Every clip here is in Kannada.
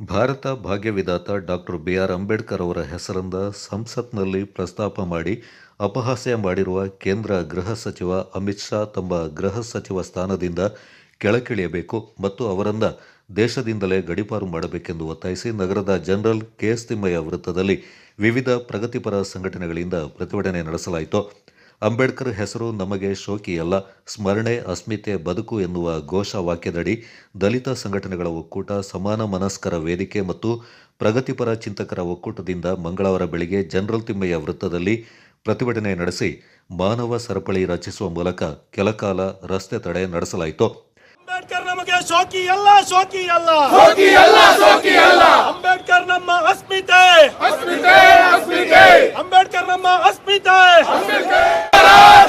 ಭಾರತ ಭಾಗ್ಯವಿಧಾತ ಡಾಕ್ಟರ್ ಬಿ ಆರ್ ಅಂಬೇಡ್ಕರ್ ಅವರ ಹೆಸರಿಂದ ಸಂಸತ್ನಲ್ಲಿ ಪ್ರಸ್ತಾಪ ಮಾಡಿ ಅಪಹಾಸ್ಯ ಮಾಡಿರುವ ಕೇಂದ್ರ ಗೃಹ ಸಚಿವ ಅಮಿತ್ ಶಾ ತಮ್ಮ ಗೃಹ ಸಚಿವ ಸ್ಥಾನದಿಂದ ಕೆಳಕ್ಕಿಳಿಯಬೇಕು ಮತ್ತು ಅವರನ್ನ ದೇಶದಿಂದಲೇ ಗಡಿಪಾರು ಮಾಡಬೇಕೆಂದು ಒತ್ತಾಯಿಸಿ ನಗರದ ಜನರಲ್ ಕೆಎಸ್ ತಿಮ್ಮಯ್ಯ ವೃತ್ತದಲ್ಲಿ ವಿವಿಧ ಪ್ರಗತಿಪರ ಸಂಘಟನೆಗಳಿಂದ ಪ್ರತಿಭಟನೆ ನಡೆಸಲಾಯಿತು. ಅಂಬೇಡ್ಕರ್ ಹೆಸರು ನಮಗೆ ಶೋಕಿಯಲ್ಲ ಸ್ಮರಣೆ ಅಸ್ಮಿತೆ ಬದುಕು ಎನ್ನುವ ಘೋಷವಾಕ್ಯದಡಿ ದಲಿತ ಸಂಘಟನೆಗಳ ಒಕ್ಕೂಟ ಸಮಾನ ಮನಸ್ಕರ ವೇದಿಕೆ ಮತ್ತು ಪ್ರಗತಿಪರ ಚಿಂತಕರ ಒಕ್ಕೂಟದಿಂದ ಮಂಗಳವಾರ ಬೆಳಿಗ್ಗೆ ಜನರಲ್ ತಿಮ್ಮಯ್ಯ ವೃತ್ತದಲ್ಲಿ ಪ್ರತಿಭಟನೆ ನಡೆಸಿ ಮಾನವ ಸರಪಳಿ ರಚಿಸುವ ಮೂಲಕ ಕೆಲಕಾಲ ರಸ್ತೆ ತಡೆ ನಡೆಸಲಾಯಿತು. ಅಂಬೇಡ್ಕರ್ ನಮಗೆ ಶೋಕಿ ಅಲ್ಲ ಶೋಕಿ ಅಲ್ಲ ಶೋಕಿ ಅಲ್ಲ ಸೋಕಿ ಅಲ್ಲ ಅಂಬೇಡ್ಕರ್ ನಮ್ಮ ಅಸ್ಮಿತೆ. ಅಸ್ಮಿತೆ ಅಸ್ಮಿತೆ. ಅಂಬೇಡ್ಕರ್ ನಮ್ಮ ಅಸ್ಮಿತೆ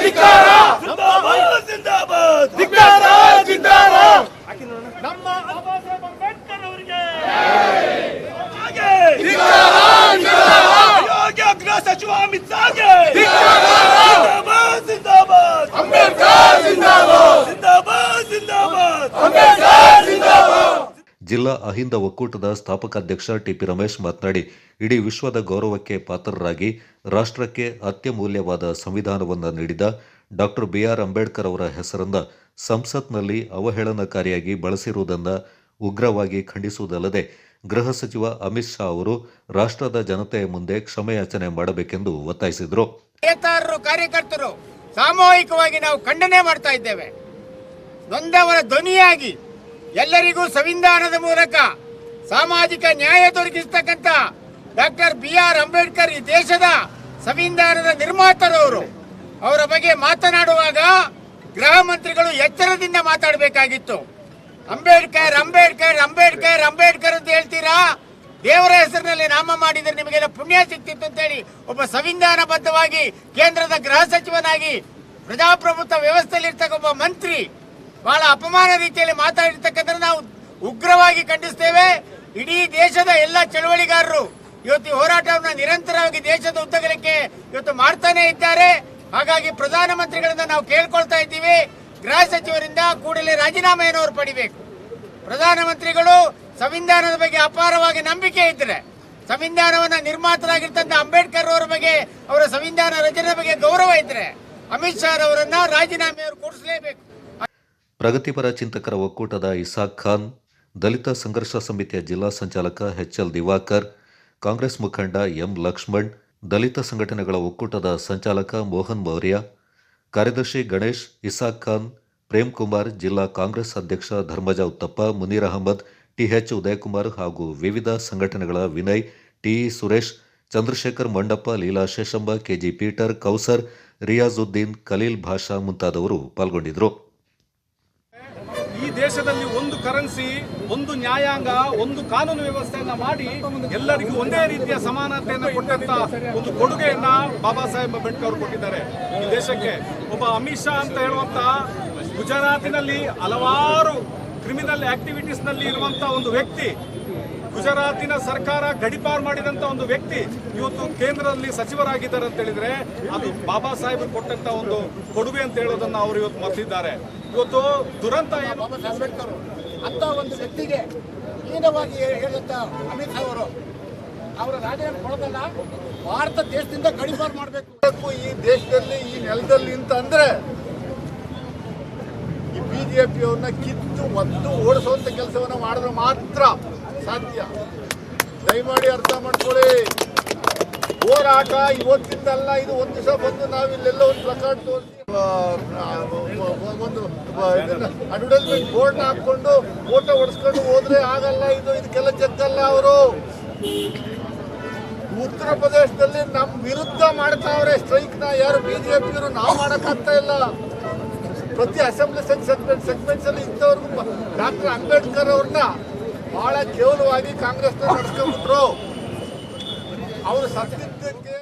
ಧಿಕ್ಕಾರ ಜಿಂದಾಬಾದ್, ಜಿಂದಾಬಾದ್ ಧಿಕ್ಕಾರ ಧಿಕ್ಕಾರ ನಮ್ಮ ಬಾಬಾ ಸಾಹೇಬ್ ಅಂಬೇಡ್ಕರ್ ಅವರಿಗೆ ಹಾಗೆ ಅಯೋಗ್ಯ ಗೃಹ ಸಚಿವ ಅಮಿತ್ ಶಾಗೆ ಜಿಂದಾಬಾದ್ ಜಿಂದಾಬಾದ್ ಅಂಬೇಡ್ಕರ್ ಜಿಂದಾಬಾದ್ ಜಿಂದಾಬಾದ್ ಜಿಂದಾಬಾದ್ ಅಂಬೇಡ್ಕರ್ ಜಿಂದಾಬಾದ್ ಜಿಲ್ಲಾ ಅಹಿಂದ ಒಕ್ಕೂಟದ ಸ್ಥಾಪಕಾಧ್ಯಕ್ಷ ಟಿಪಿ ರಮೇಶ್ ಮಾತನಾಡಿ, ಇಡೀ ವಿಶ್ವದ ಗೌರವಕ್ಕೆ ಪಾತ್ರರಾಗಿ ರಾಷ್ಟ್ರಕ್ಕೆ ಅತ್ಯಮೂಲ್ಯವಾದ ಸಂವಿಧಾನವನ್ನು ನೀಡಿದ ಡಾಕ್ಟರ್ ಬಿಆರ್. ಅಂಬೇಡ್ಕರ್ ಅವರ ಹೆಸರನ್ನ ಸಂಸತ್ನಲ್ಲಿ ಅವಹೇಳನಕಾರಿಯಾಗಿ ಬಳಸಿರುವುದನ್ನು ಉಗ್ರವಾಗಿ ಖಂಡಿಸುವುದಲ್ಲದೆ, ಗೃಹ ಸಚಿವ ಅಮಿತ್ ಶಾ ಅವರು ರಾಷ್ಟ್ರದ ಜನತೆಯ ಮುಂದೆ ಕ್ಷಮೆಯಾಚನೆ ಮಾಡಬೇಕೆಂದು ಒತ್ತಾಯಿಸಿದರು. ಕಾರ್ಯಕರ್ತರು ಸಾಮೂಹಿಕವಾಗಿ ನಾವು ಖಂಡನೆ ಮಾಡ್ತಾ ಇದ್ದೇವೆ. ನೊಂದವರ ಧ್ವನಿಯಾಗಿ ಎಲ್ಲರಿಗೂ ಸಂವಿಧಾನದ ಮೂಲಕ ಸಾಮಾಜಿಕ ನ್ಯಾಯ ದೊರಕಿಸ್ತಕ್ಕಂಥ ಡಾಕ್ಟರ್ ಬಿ ಆರ್ ಅಂಬೇಡ್ಕರ್ ಈ ದೇಶದ ಸಂವಿಧಾನದ ನಿರ್ಮಾತರವರು. ಅವರ ಬಗ್ಗೆ ಮಾತನಾಡುವಾಗ ಗೃಹ ಮಂತ್ರಿಗಳು ಎಚ್ಚರದಿಂದ ಮಾತಾಡಬೇಕಾಗಿತ್ತು. ಅಂಬೇಡ್ಕರ್ ಅಂಬೇಡ್ಕರ್ ಅಂಬೇಡ್ಕರ್ ಅಂಬೇಡ್ಕರ್ ಅಂತ ಹೇಳ್ತೀರಾ? ದೇವರ ಹೆಸರಿನಲ್ಲಿ ನಾಮ ಮಾಡಿದ್ರೆ ನಿಮಗೆಲ್ಲ ಪುಣ್ಯ ಸಿಕ್ತಿತ್ತು ಅಂತೇಳಿ ಒಬ್ಬ ಸಂವಿಧಾನಬದ್ಧವಾಗಿ ಕೇಂದ್ರದ ಗೃಹ ಸಚಿವನಾಗಿ ಪ್ರಜಾಪ್ರಭುತ್ವ ವ್ಯವಸ್ಥೆಯಲ್ಲಿ ಇರ್ತಕ್ಕ ಒಬ್ಬ ಮಂತ್ರಿ ಬಹಳ ಅಪಮಾನ ರೀತಿಯಲ್ಲಿ ಮಾತಾಡಿರ್ತಕ್ಕಂಥ ನಾವು ಉಗ್ರವಾಗಿ ಖಂಡಿಸ್ತೇವೆ. ಇಡೀ ದೇಶದ ಎಲ್ಲ ಚಳವಳಿಗಾರರು ಇವತ್ತು ಹೋರಾಟವನ್ನು ನಿರಂತರವಾಗಿ ದೇಶದ ಉದ್ದಗಲಕ್ಕೆ ಇವತ್ತು ಮಾಡ್ತಾನೆ ಇದ್ದಾರೆ. ಹಾಗಾಗಿ ಪ್ರಧಾನಮಂತ್ರಿಗಳಿಂದ ನಾವು ಕೇಳ್ಕೊಳ್ತಾ ಇದ್ದೀವಿ. ಗೃಹ ಸಚಿವರಿಂದ ಕೂಡಲೇ ರಾಜೀನಾಮೆಯನ್ನು ಅವರು ಪಡಿಬೇಕು. ಪ್ರಧಾನಮಂತ್ರಿಗಳು ಸಂವಿಧಾನದ ಬಗ್ಗೆ ಅಪಾರವಾಗಿ ನಂಬಿಕೆ ಇದ್ರೆ, ಸಂವಿಧಾನವನ್ನ ನಿರ್ಮಾತರಾಗಿರ್ತಂತ ಅಂಬೇಡ್ಕರ್ ಅವರ ಬಗ್ಗೆ, ಅವರ ಸಂವಿಧಾನ ರಚನೆ ಬಗ್ಗೆ ಗೌರವ ಇದ್ರೆ, ಅಮಿತ್ ಶಾ ಅವರನ್ನ ರಾಜೀನಾಮೆಯವರು ಕೊಡಿಸಲೇಬೇಕು. ಪ್ರಗತಿಪರ ಚಿಂತಕರ ಒಕ್ಕೂಟದ ಇಸಾಕ್ ಖಾನ್, ದಲಿತ ಸಂಘರ್ಷ ಸಮಿತಿಯ ಜಿಲ್ಲಾ ಸಂಚಾಲಕ ಎಚ್ಎಲ್ ದಿವಾಕರ್, ಕಾಂಗ್ರೆಸ್ ಮುಖಂಡ ಎಂ ಲಕ್ಷ್ಮಣ್, ದಲಿತ ಸಂಘಟನೆಗಳ ಒಕ್ಕೂಟದ ಸಂಚಾಲಕ ಮೋಹನ್ ಮೌರ್ಯ, ಕಾರ್ಯದರ್ಶಿ ಗಣೇಶ್ ಇಸಾಕ್ ಖಾನ್, ಪ್ರೇಮ್ ಕುಮಾರ್, ಜಿಲ್ಲಾ ಕಾಂಗ್ರೆಸ್ ಅಧ್ಯಕ್ಷ ಧರ್ಮಜ ಉತ್ತಪ್ಪ, ಮುನೀರ್ ಅಹಮದ್ ಟಿಎಚ್ ಉದಯಕುಮಾರ್ ಹಾಗೂ ವಿವಿಧ ಸಂಘಟನೆಗಳ Vinay, T Suresh, Chandrashekhar Mandappa, Leela Sheshamba KG Peter, Kausar, Riyazuddin, Khaleel Basha ಮುಂತಾದವರು ಪಾಲ್ಗೊಂಡಿದ್ದರು. ಈ ದೇಶದಲ್ಲಿ ಒಂದು ಕರೆನ್ಸಿ ಒಂದು ನ್ಯಾಯಾಂಗ, ಒಂದು ಕಾನೂನು ವ್ಯವಸ್ಥೆಯನ್ನ ಮಾಡಿ ಎಲ್ಲರಿಗೂ ಒಂದೇ ರೀತಿಯ ಸಮಾನತೆಯನ್ನು ಕೊಟ್ಟಂತ ಒಂದು ಕೊಡುಗೆಯನ್ನ ಬಾಬಾ ಸಾಹೇಬ್ ಅಂಬೇಡ್ಕರ್ ಅವರು ಕೊಟ್ಟಿದ್ದಾರೆ. ಈ ದೇಶಕ್ಕೆ ಒಬ್ಬ ಅಮಿತ್ ಶಾ ಅಂತ ಹೇಳುವಂತ ಗುಜರಾತಿನಲ್ಲಿ ಹಲವಾರು ಕ್ರಿಮಿನಲ್ ಆಕ್ಟಿವಿಟೀಸ್ನಲ್ಲಿ ಇರುವಂತ ಒಂದು ವ್ಯಕ್ತಿ ಗುಜರಾತಿನ ಸರ್ಕಾರ ಗಡಿಪಾರು ಮಾಡಿದಂತ ಒಂದು ವ್ಯಕ್ತಿ ಇವತ್ತು ಕೇಂದ್ರದಲ್ಲಿ ಸಚಿವರಾಗಿದ್ದಾರೆ ಅಂತ ಹೇಳಿದ್ರೆ ಅದು ಬಾಬಾ ಸಾಹೇಬ್ ಕೊಟ್ಟಂತ ಒಂದು ಕೊಡುಗೆ ಅಂತ ಹೇಳೋದನ್ನ ಅವರು ಇವತ್ತು ಮರೆತಿದ್ದಾರೆ. ಇವತ್ತು ದುರಂತ ಅಂಬೇಡ್ಕರ್ ಅಂತ ಒಂದು ವ್ಯಕ್ತಿಗೆ ಹೀನವಾಗಿ ಹೇಳಿದಂತ ಅಮಿತ್ ಶಾ ಅವರು. ಅವರ ರಾಜೀನಾಮೆ ಕೊಡೋದಲ್ಲ ಭಾರತ ದೇಶದಿಂದ ಗಡಿಪಾರು ಮಾಡಬೇಕು. ಈ ದೇಶದಲ್ಲಿ ಈ ನೆಲದಲ್ಲಿ ಅಂತ ಅಂದ್ರೆ ಈ ಬಿಜೆಪಿಯವ್ರನ್ನ ಕಿತ್ತು ಒದ್ದು ಓಡಿಸುವಂತ ಕೆಲಸವನ್ನ ಮಾಡಿದ್ರೆ ಮಾತ್ರ ಸಾಧ್ಯ? ದಯಮಾಡಿ ಅರ್ಥ ಮಾಡ್ಕೊಳ್ಳಿ. ಹೋರಾಟ ಇವತ್ತಿಂದಲ್ಲ, ಇದು ಒಂದು ದಿವಸ ಬಂದು ನಾವು ಇಲ್ಲೆಲ್ಲ ಒಂದು ಪ್ಲಕಾರ್ಡ್ ತೋರಿಸಿ ಒಂದು ಅಡ್ವರ್ಟೈಸ್ಮೆಂಟ್ ಬೋರ್ಡ್ ಹಾಕೊಂಡು ಫೋಟೋ ಹೊಡ್ಸ್ಕೊಂಡು ಹೋದ್ರೆ ಆಗಲ್ಲ ಇದು, ಇದಕ್ಕೆಲ್ಲ ಜಗ್ಗಲ್ಲ ಅವರು. ಉತ್ತರ ಪ್ರದೇಶದಲ್ಲಿ ನಮ್ ವಿರುದ್ಧ ಮಾಡ್ತಾವ್ರೆ ಸ್ಟ್ರೈಕ್ನ, ಯಾರು ಬಿಜೆಪಿಯವರು? ನಾವು ಮಾಡಕ್ಕಾಗ್ತಾ ಇಲ್ಲ. ಪ್ರತಿ ಅಸೆಂಬ್ಲಿ ಸೆಗ್ಮೆಂಟ್ ಸೆಗ್ಮೆಂಟ್ಸ್ ಅಲ್ಲಿ ಇಂಥವ್ರಿಗೂ ಡಾಕ್ಟರ್ ಅಂಬೇಡ್ಕರ್ ಅವ್ರನ್ನ ಬಹಳ ಕೇವಲವಾಗಿ ಕಾಂಗ್ರೆಸ್ ನಡೆಸ್ಕೊಂಡ್ಬಿಟ್ರು ಅವರು ಸತ್ತಿದ್ದಕ್ಕೆ